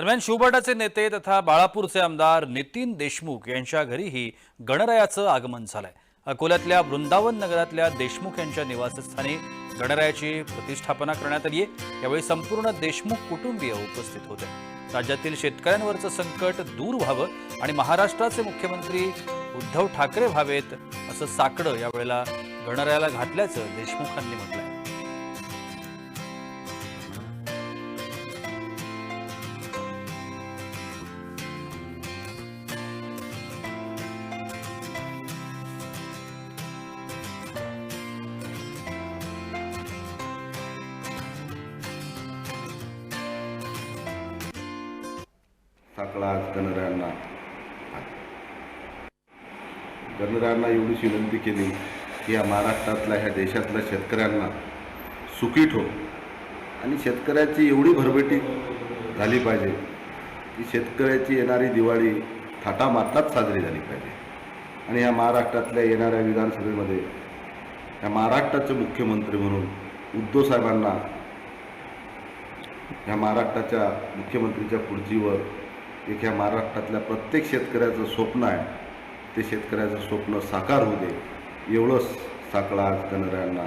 दरम्यान शिवबाटाचे नेते तथा बाळापूरचे आमदार नितीन देशमुख यांच्या घरीही गणरायाचं आगमन झालंय. अकोल्यातल्या वृंदावन नगरातल्या देशमुख यांच्या निवासस्थानी गणरायाची प्रतिष्ठापना करण्यात आली आहे यावेळी संपूर्ण देशमुख कुटुंबीय उपस्थित होते. राज्यातील शेतकऱ्यांवरचं संकट दूर व्हावं आणि महाराष्ट्राचे मुख्यमंत्री उद्धव ठाकरे व्हावेत असं साकडं यावेळेला गणरायाला घातल्याचं देशमुखांनी आहे साकळा आज गणरायांना. गणरायांना एवढीच विनंती केली की या महाराष्ट्रातल्या ह्या देशातल्या शेतकऱ्यांना सुखी ठो आणि शेतकऱ्याची एवढी भरभेटी झाली पाहिजे की शेतकऱ्याची येणारी दिवाळी थाटामाटात साजरी झाली पाहिजे. आणि या महाराष्ट्रातल्या येणाऱ्या विधानसभेमध्ये या महाराष्ट्राचे मुख्यमंत्री म्हणून उद्धव साहेबांना ह्या महाराष्ट्राच्या मुख्यमंत्रीच्या खुर्चीवर ह्या महाराष्ट्रातल्या प्रत्येक शेतकऱ्याचं स्वप्न आहे. ते शेतकऱ्याचं स्वप्न साकार होऊ दे. एवढंच साकळा आज गणरायांना